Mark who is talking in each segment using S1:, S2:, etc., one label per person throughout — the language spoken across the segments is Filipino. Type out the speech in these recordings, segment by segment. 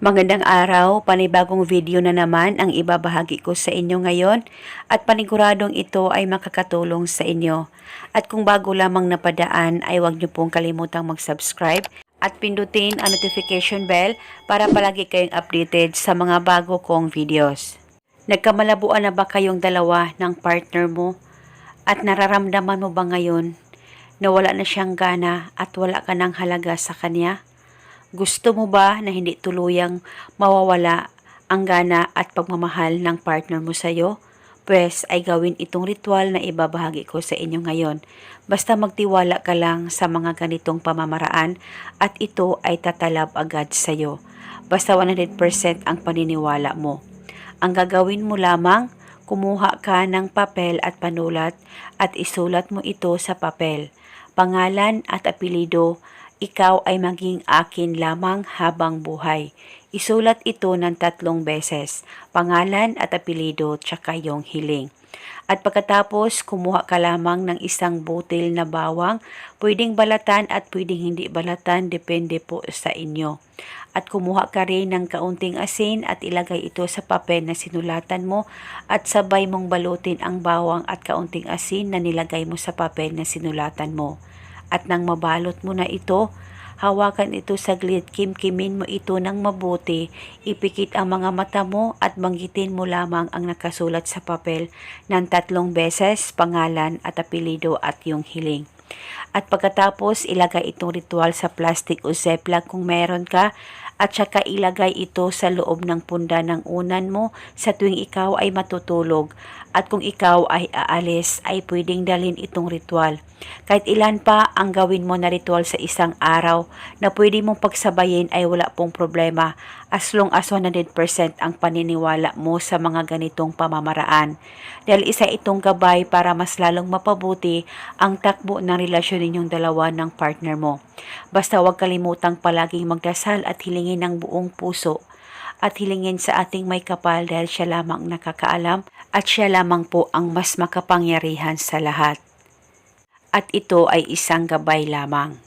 S1: Magandang araw, panibagong video na naman ang ibabahagi ko sa inyo ngayon at paniguradong ito ay makakatulong sa inyo. At kung bago lamang napadaan ay huwag niyo pong kalimutang mag-subscribe at pindutin ang notification bell para palagi kayong updated sa mga bago kong videos. Nagkamalabuan na ba kayong dalawa ng partner mo at nararamdaman mo ba ngayon na wala na siyang gana at wala ka ng halaga sa kanya? Gusto mo ba na hindi tuluyang mawawala ang gana at pagmamahal ng partner mo sa'yo? Pwes ay gawin itong ritual na ibabahagi ko sa inyo ngayon. Basta magtiwala ka lang sa mga ganitong pamamaraan at ito ay tatalab agad sa'yo. Basta 100% ang paniniwala mo. Ang gagawin mo lamang, kumuha ka ng papel at panulat at isulat mo ito sa papel. Pangalan at apelido ikaw ay maging akin lamang habang buhay. Isulat ito ng tatlong beses, pangalan at apelido tsaka yung hiling. At pagkatapos, kumuha ka lamang ng isang butil na bawang, pwedeng balatan at pwedeng hindi balatan, depende po sa inyo. At kumuha ka rin ng kaunting asin at ilagay ito sa papel na sinulatan mo at sabay mong balutin ang bawang at kaunting asin na nilagay mo sa papel na sinulatan mo. At nang mabalot mo na ito, hawakan ito saglit, kimkimin mo ito ng mabuti, ipikit ang mga mata mo at banggitin mo lamang ang nakasulat sa papel ng tatlong beses, pangalan at apelido at yung hiling. At pagkatapos, ilagay itong ritual sa plastic o ziploc kung meron ka at saka ilagay ito sa loob ng punda ng unan mo sa tuwing ikaw ay matutulog. At kung ikaw ay aalis, ay pwedeng dalhin itong ritual. Kahit ilan pa ang gawin mo na ritual sa isang araw na pwede mong pagsabayin ay wala pong problema as long as 100% ang paniniwala mo sa mga ganitong pamamaraan. Dahil isa itong gabay para mas lalong mapabuti ang takbo ng relasyon ninyong dalawa ng partner mo. Basta huwag kalimutang palaging magdasal at hilingin ng buong puso at hilingin sa ating may kapal dahil siya lamang nakakaalam at siya lamang po ang mas makapangyarihan sa lahat. At ito ay isang gabay lamang.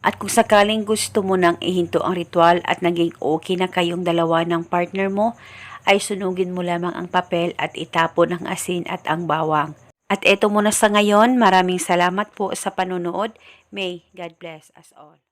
S1: At kung sakaling gusto mo nang ihinto ang ritual at naging okay na kayong dalawa ng partner mo, ay sunugin mo lamang ang papel at itapon ang asin at ang bawang. At eto muna sa ngayon, maraming salamat po sa panonood. May God bless us all.